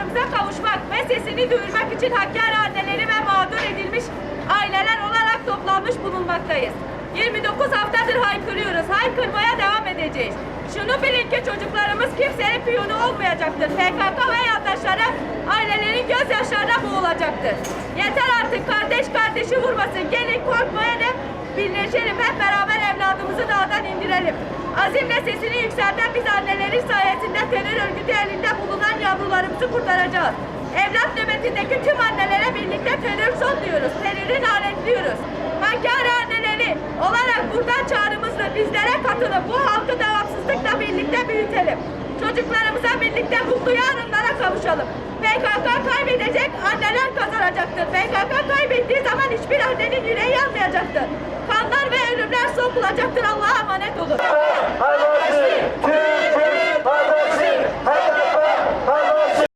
haklarımıza kavuşmak ve sesini duyurmak için Hakkari anneleri ve mağdur edilmiş aileler olarak toplanmış bulunmaktayız. 29 haftadır haykırıyoruz. Haykırmaya devam edeceğiz. Şunu bilin ki çocuklarımız kimsenin piyonu olmayacaktır. PKK ve yandaşlara ailelerin gözyaşlarına boğulacaktır. Yeter artık kardeş kardeşi vurmasın. Gelin korkmayın hep birleşelim. Hep beraber evladımızı dağdan indirelim. Azimle sesini yükselten biz annelerin sayesinde terör örgütü elini yavrularımızı kurtaracağız. Evlat nöbetindeki tüm annelere birlikte son diyoruz. Terörü lanetliyoruz. Hakkari anneleri olarak buradan çağrımızla bizlere katılıp bu halkı devamsızlıkla birlikte büyütelim. Çocuklarımıza birlikte mutlu yarınlara kavuşalım. PKK kaybedecek, anneler kazanacaktır. PKK kaybettiği zaman hiçbir annenin yüreği yanmayacaktır. Kanlar ve ölümler son bulacaktır. Allah'a emanet olun.